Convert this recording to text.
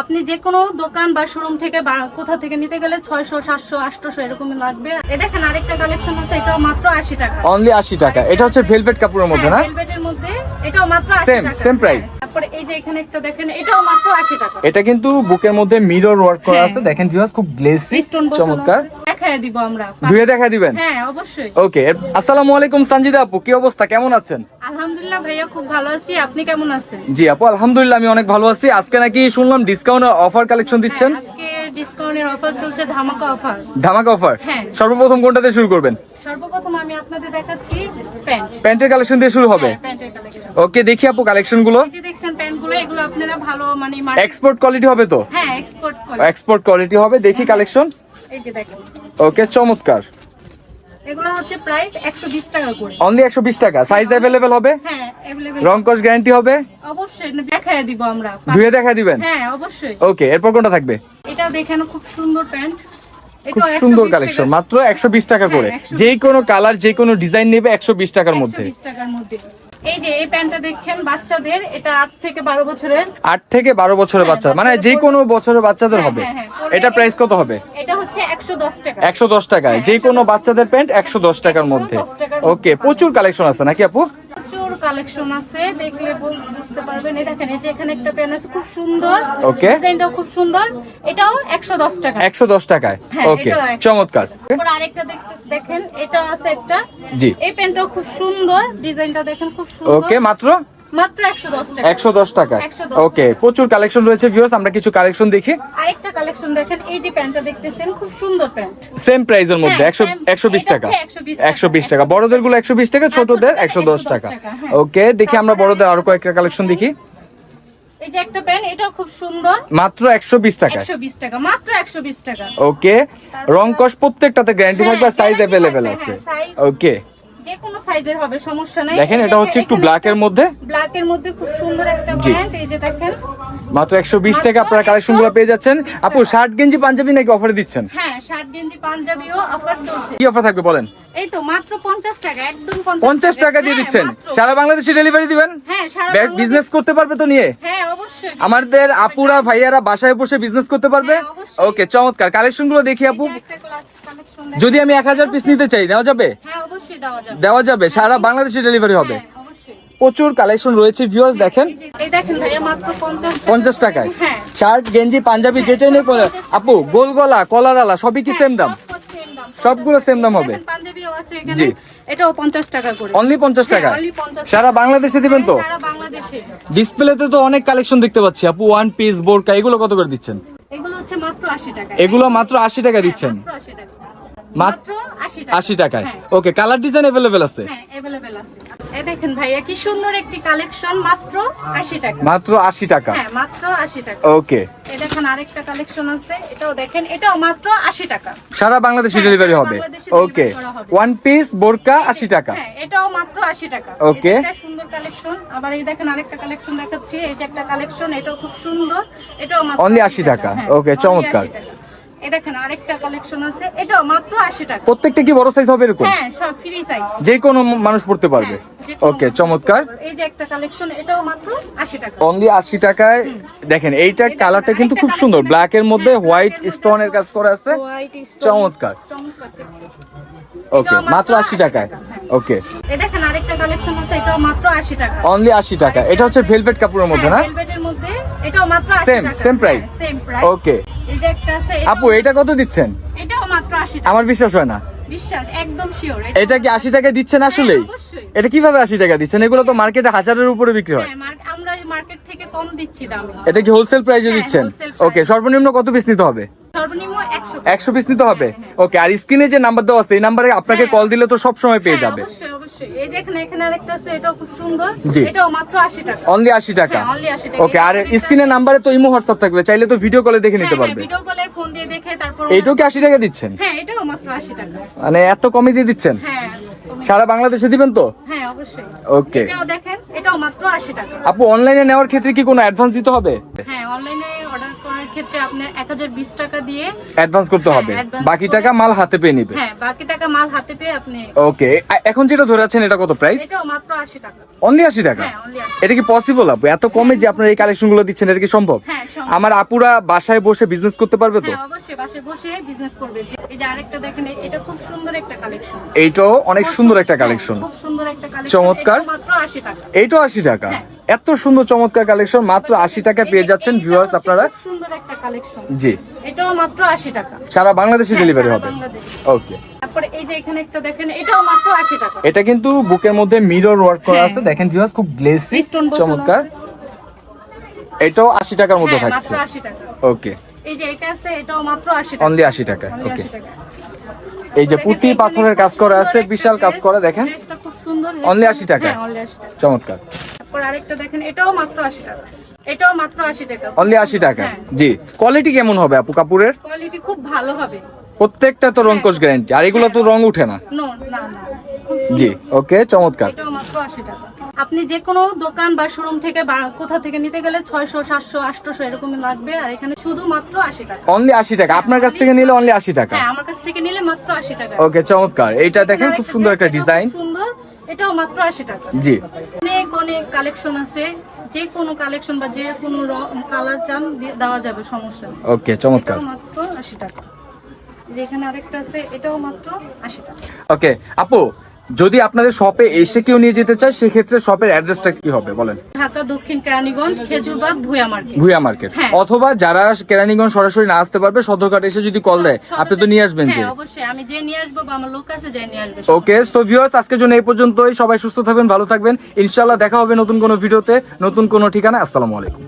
আপনি যে কোনো দোকান বা শোরুম থেকে বা কোথা থেকে নিতে গেলে ছয়শো সাতশো আটশোশো এরকম লাগবে। এ দেখেন আরেকটা কালেকশন আছে এটাও মাত্র আশি টাকা। অনলি আশি টাকা। এটা হচ্ছে ভেলভেট কাপড়ের মধ্যে না? ভেলভেটের মধ্যে। এটাও মাত্র same price? হ্যাঁ, তারপরে এই যে এখানে একটা দেখেন এটাও মাত্র আশি টাকা। এটা কিন্তু বুকের মধ্যে মিরর ওয়ার্ক করা হ্যাঁ। আছে। দেখেন ভিউয়ার্স খুব গ্লেসি চমৎকার। দেখায় দিব আমরা। ধুয়ে দেখা দিবেন? হ্যাঁ অবশ্যই। ওকে আসসালামু আলাইকুম সঞ্জিদা আপু কি অবস্থা? কেমন আছেন? আলহামদুলিল্লাহ ভাইয়া খুব ভালো আছি। আপনি কেমন আছেন? জি আপু আলহামদুলিল্লাহ আমি অনেক ভালো আছি। আজকে নাকি শুনলাম ডিসকাউন্ট অফার কালেকশন দিচ্ছেন হ্যাঁ, আজকে ডিসকাউন্টের অফার চলছে ধামাকা অফার ধামাকা অফার হ্যাঁ। সর্বপ্রথম কোনটাতে শুরু করবেন? সর্বপ্রথম আমি আপনাদের দেখাচ্ছি প্যান্ট। প্যান্টের কালেকশন দিয়ে শুরু হবে? হ্যাঁ, প্যান্টের কালেকশন ওকে দেখি আপু কালেকশনগুলো এই যে দেখছেন প্যান্টগুলো এগুলো আপনারা ভালো মানে এক্সপোর্ট কোয়ালিটি হবে তো? হ্যাঁ এক্সপোর্ট কোয়ালিটি হবে দেখি কালেকশন এই যে দেখেন। ওকে চমৎকার এগুলো হচ্ছে প্রাইস 120 টাকা করে অনলি একশো বিশ টাকা সাইজ অ্যাভেলেবেল হবে হ্যাঁ अवेलेबल রং কস গ্যারান্টি হবে অবশ্যই দেখায় দিব আমরা ধুয়ে দেখা দিবেন হ্যাঁ অবশ্যই ওকে এরপর কোনটা থাকবে এটা দেখেন খুব সুন্দর প্যান্ট খুব সুন্দর কালেকশন মাত্র একশো বিশ টাকা করে হ্যাঁ, 120 যে কোনো কালার যে কোনো ডিজাইন নেবে একশো বিশ টাকার মধ্যে 120 টাকার মধ্যে এই যে এই প্যান্টটা দেখছেন বাচ্চাদের এটা 8 থেকে 12 বছরের। 8 থেকে বারো বছরের বাচ্চা। মানে যে কোনো বছরের বাচ্চাদের হ্যাঁ, হবে। হ্যাঁ, হ্যাঁ। এটা প্রাইস কত হবে? এটা হচ্ছে 110 টাকা। একশো দশ টাকায়। যে কোনো বাচ্চাদের প্যান্ট একশো দশ টাকার মধ্যে। ওকে প্রচুর কালেকশন আছে নাকি আপু? প্রচুর কালেকশন আছে দেখলে বুঝতে পারবেন। এই দেখেন এই যে এখানে একটা প্যান আছে খুব সুন্দর। ওকে ডিজাইনটাও খুব সুন্দর। এটাও 110 টাকা। একশো দশ টাকায়। হ্যাঁ, ওকে চমৎকার। তারপর আরেকটা দেখতে দেখেন এটা আছে একটা। জি। এই প্যান্টটাও খুব সুন্দর। ডিজাইনটা দেখেন খুব সুন্দর। ওকে মাত্র? মাত্র 110 টাকা। 110 ওকে প্রচুর কালেকশন রয়েছে ভিউয়ার্স আমরা কিছু কালেকশন দেখি। আরেকটা কালেকশন দেখেন এই যে প্যান্টটা দেখতেছেন খুব সুন্দর প্যান্ট। সেম প্রাইসের মধ্যে হ্যাঁ, টাকা। 120 টাকা। টাকা। বড়দেরগুলো একশো বিশ টাকা ছোটদের একশো দশ টাকা। হ্যাঁ। ওকে দেখি আমরা বড়দের আরও কয়েকটা কালেকশন দেখি। এই যে একটা প্যান্ট এটাও খুব সুন্দর। মাত্র একশো বিশ টাকায়। 120 টাকা মাত্র 120 টাকা। ওকে রং কস প্রত্যেকটাতে গ্যারান্টি হ্যাঁ, থাকবে সাইজ অ্যাভেলেবেল আছে। হ্যাঁ, ওকে যে কোনো সাইজের হবে সমস্যা নাই। দেখেন এটা হচ্ছে একটু ব্ল্যাক এর মধ্যে। ব্ল্যাক এর মধ্যে খুব সুন্দর একটা প্যান্ট এই যে দেখেন। মাত্র একশো বিশ টাকা আপনারা কালেকশনগুলো পেয়ে যাচ্ছেন। আপু শার্ট গেঞ্জি পাঞ্জাবি নাকি অফারে দিচ্ছেন? হ্যাঁ শার্ট গেঞ্জি পাঞ্জাবিও অফার চলছে। কি অফার থাকবে বলেন? এই তো মাত্র 50 টাকা একদম 50 পঞ্চাশ টাকা দিয়ে হ্যাঁ, দিচ্ছেন। সারা বাংলাদেশে ডেলিভারি দিবেন? হ্যাঁ সারা বিজনেস করতে পারবে তো নিয়ে? হ্যাঁ অবশ্যই। আমাদের আপুরা ভাইয়ারা বাসায় বসে বিজনেস করতে পারবে? হ্যাঁ, ওকে চমৎকার। কালেকশনগুলো দেখি আপু। যদি আমি এক হাজার পিস নিতে চাই নেওয়া যাবে? হ্যাঁ অবশ্যই দেওয়া যাবে। দেওয়া যাবে। সারা বাংলাদেশে ডেলিভারি হবে। হ্যাঁ প্রচুর কালেকশন রয়েছে ভিউয়ার্স দেখেন। এই যে- এই দেখেন ভাইয়া মাত্র 50 পঞ্চাশ টাকায়। হ্যাঁ। শার্ট গেঞ্জি পাঞ্জাবি যেটাই নেই আপু গোল গলা কলার আলা সবই কি সেম দাম। সবগুলো সেম দাম। হবে। আছে এখানে জি। এটাও 50 টাকা করে অনলি পঞ্চাশ হ্যাঁ, টাকা only 50 সারা বাংলাদেশে দিবেন তো সারা বাংলাদেশে ডিসপ্লেতে তো অনেক কালেকশন দেখতে পাচ্ছি আপু ওয়ান পিস বোরকা এগুলো কত করে দিচ্ছেন এগুলো হচ্ছে মাত্র 80 টাকা এগুলো মাত্র আশি টাকা দিচ্ছেন মাত্র 80 টাকা মাত্র মাত্র 80 টাকা আশি টাকায় হ্যাঁ। ওকে কালার ডিজাইন অ্যাভেলেবেল আছে হ্যাঁ अवेलेबल আছে এই দেখেন ভাইয়া কি সুন্দর একটি কালেকশন মাত্র 80 টাকা মাত্র আশি টাকা হ্যাঁ মাত্র 80 টাকা ওকে দেখেন আরেকটা কালেকশন আছে এটাও দেখেন এটাও মাত্র 80 টাকা। সারা বাংলাদেশে হ্যাঁ, ডেলিভারি হবে। ওকে ওয়ান পিস বোরকা আশি টাকা। হ্যাঁ এটাও মাত্র 80 টাকা। ওকে এটা সুন্দর কালেকশন আবার এই দেখেন আরেকটা কালেকশন দেখাচ্ছি। এই যে একটা কালেকশন এটাও খুব সুন্দর। এটাও মাত্র Only 80 টাকা। ওকে চমৎকার। 80 এই দেখেন আরেকটা কালেকশন আছে। এটাও মাত্র 80 টাকা। প্রত্যেকটা কি বড় সাইজ হবে এরকম? হ্যাঁ সব ফ্রি সাইজ যে কোনো মানুষ পড়তে পারবে। হ্যাঁ, কোনো ওকে চমৎকার। এই যে একটা কালেকশন এটাও মাত্র 80 টাকা। অনলি আশি টাকায়। দেখেন এইটা কালারটা কিন্তু খুব সুন্দর। ব্ল্যাক এর মধ্যে হ্যাঁ, হোয়াইট black এর কাজ করা আছে। চমৎকার। ওকে মাত্র মাত্র আশি 80 টাকায়। হ্যাঁ। ওকে এই দেখেন আরেকটা কালেকশন আছে এটাও মাত্র 80 টাকা। অনলি এটা হচ্ছে ভেলভেট কাপড়ের মধ্যে না? ভেলভেটের মধ্যে এটাও মাত্র 80 Same, টাকা। same price? Same price okay এই যে একটা আছে আপু এটা কত দিচ্ছেন? এটাও মাত্র 80 টাকা। আমার বিশ্বাস হয় না। বিশ্বাস একদম শিওর এটা কি আশি টাকা দিচ্ছেন আসলেই? হ্যাঁ, এটা কীভাবে আশি টাকা দিচ্ছেন? এগুলো তো মার্কেটে হাজারের উপরে বিক্রি হয়। হ্যাঁ আমরা মার্কেট থেকে কম দিচ্ছি দাম। এটা কি হোলসেল প্রাইসে হ্যাঁ, দিচ্ছেন? ওকে সর্বনিম্ন কত পিস নিতে হবে? সর্বনিম্ন 100 একশো পিস নিতে হবে। ওকে আর স্ক্রিনে যে নাম্বার দেওয়া আছে এই নাম্বারে আপনাকে হ্যাঁ। কল দিলে তো সব সময় পেয়ে হ্যাঁ, যাবে। অবশ্যই অবশ্যই। এই যে এখানে এখানে আরেকটা আছে এটাও খুব সুন্দর। জি। এটাও মাত্র 80 টাকা। অনলি আশি টাকা। হ্যাঁ, only 80 টাকা। ওকে আর এটা নাম্বারে তো ইমো হোয়াটসঅ্যাপ থাকবে চাইলে তো ভিডিও কলে দেখে নিতে পারবে। এইটাও কি আশি টাকা দিচ্ছেন? হ্যাঁ এটাও মাত্র 80 টাকা। মানে এত কমে দিয়ে দিচ্ছেন? হ্যাঁ সারা বাংলাদেশে দিবেন তো? হ্যাঁ ওকে এটাও দেখেন এটাও মাত্র 80 টাকা। আপু অনলাইনে নেওয়ার ক্ষেত্রে কি কোনো অ্যাডভান্স দিতে হবে? হ্যাঁ অনলাইনে ক্ষেত্রে আপনার এক হাজার বিশ টাকা দিয়ে অ্যাডভান্স করতে হ্যাঁ, হবে। বাকি টাকা মাল হাতে পেয়ে নিবে। হ্যাঁ বাকি টাকা মাল হাতে পেয়ে আপনি ওকে এখন যেটা ধরে আছেন এটা কত প্রাইস এটাও মাত্র আশি টাকা। অনলি আশি টাকা? হ্যাঁ, 80 এটা কি পসিবল আপু? এত কমে যে আপনার এই কালেকশনগুলো দিচ্ছেন এটা কি সম্ভব? হ্যাঁ, সম্ভব। আমার আপুরা বাসায় বসে বিজনেস করতে পারবে তো? হ্যাঁ অবশ্যই বাসে বসে বিজনেস করবে। এই যে আরেকটা দেখেন এটা খুব সুন্দর একটা কালেকশন এইটাও অনেক সুন্দর একটা কালেকশন খুব সুন্দর একটা কালেকশন চমৎকার। মাত্র আশি টাকা। এইটাও আশি টাকা? এত সুন্দর চমৎকার কালেকশন মাত্র আশি টাকা পেয়ে যাচ্ছেন ভিউয়ার্স আপনারা। সুন্দর একটা কালেকশন জি। এটাও মাত্র আশি টাকা। সারা বাংলাদেশে হ্যাঁ, ডেলিভারি হবে। ওকে তারপরে এই যে এখানে একটা দেখেন এটাও মাত্র আশি টাকা। এটা কিন্তু বুকের মধ্যে মিরর ওয়ার্ক করা হ্যাঁ। আছে দেখেন ভিউয়ার্স খুব গ্লেসি চমৎকার। এটাও আশি টাকার মধ্যে হ্যাঁ, থাকছে। ওকে এই যে এটা আছে এটাও মাত্র আশি টাকা। অনলি আশি টাকা। ওকে এই যে পুঁতি পাথরের কাজ করা আছে বিশাল কাজ করা দেখেন। Only 80 টাকা? হ্যাঁ, 80 টাকা। চমৎকার। তারপর আরেকটা দেখেন এটাও মাত্র আশি টাকা। এটাও মাত্র আশি টাকা। অনলি আশি টাকা? হ্যাঁ। জি। কোয়ালিটি কেমন হবে আপু কাপুরের? কোয়ালিটি খুব ভালো হবে। প্রত্যেকটা তো গ্যারান্টি আর এগুলো তো রং উঠে না। নো না না। জি ওকে চমৎকার। মাত্র আপনি যে কোনো দোকান বা শোরুম থেকে কোথা থেকে নিতে গেলে ছয়শো সাতশো আটশো এরকম লাগবে। আর এখানে শুধুমাত্র আশি টাকা। অনলি আশি টাকা। আপনার কাছ থেকে নিলে অনলি আশি টাকা। হ্যাঁ আমার কাছ থেকে নিলে মাত্র আশি টাকা। ওকে চমৎকার। এইটা দেখেন খুব সুন্দর একটা ডিজাইন এটাও মাত্র আশি টাকা। জি। অনেক অনেক কালেকশন আছে। যে কোনো কালেকশন বা যে কোনো কালার চান দেওয়া যাবে সমস্যা নেই। ওকে চমৎকার। মাত্র আশি টাকা। যে এখানে আরেকটা আছে এটাও মাত্র আশি টাকা। ওকে আপু যদি আপনাদের শপে এসে কেউ নিয়ে যেতে চায় সেক্ষেত্রে শপের অ্যাড্রেসটা কি হবে? বলেন। ঢাকা দক্ষিণ কেরানীগঞ্জ খেজুরবাগ ভুয়া মার্কেট। ভুয়া মার্কেট। হ্যাঁ। অথবা যারা কেরানীগঞ্জ সরাসরি না আসতে পারবে সদরঘাট এসে যদি কল দেয় আপনি তো নিয়ে আসবেন যে। অবশ্যই। আমি যে নিয়ে আসব আমার লোক আছে যে নিয়ে আসবে ওকে সো ভিউয়ার্স আজকের জন্য এই পর্যন্তই। সবাই সুস্থ থাকবেন ভালো থাকবেন। ইনশাআল্লাহ দেখা হবে নতুন কোনো ভিডিওতে নতুন কোনো ঠিকানা আসসালামু আলাইকুম।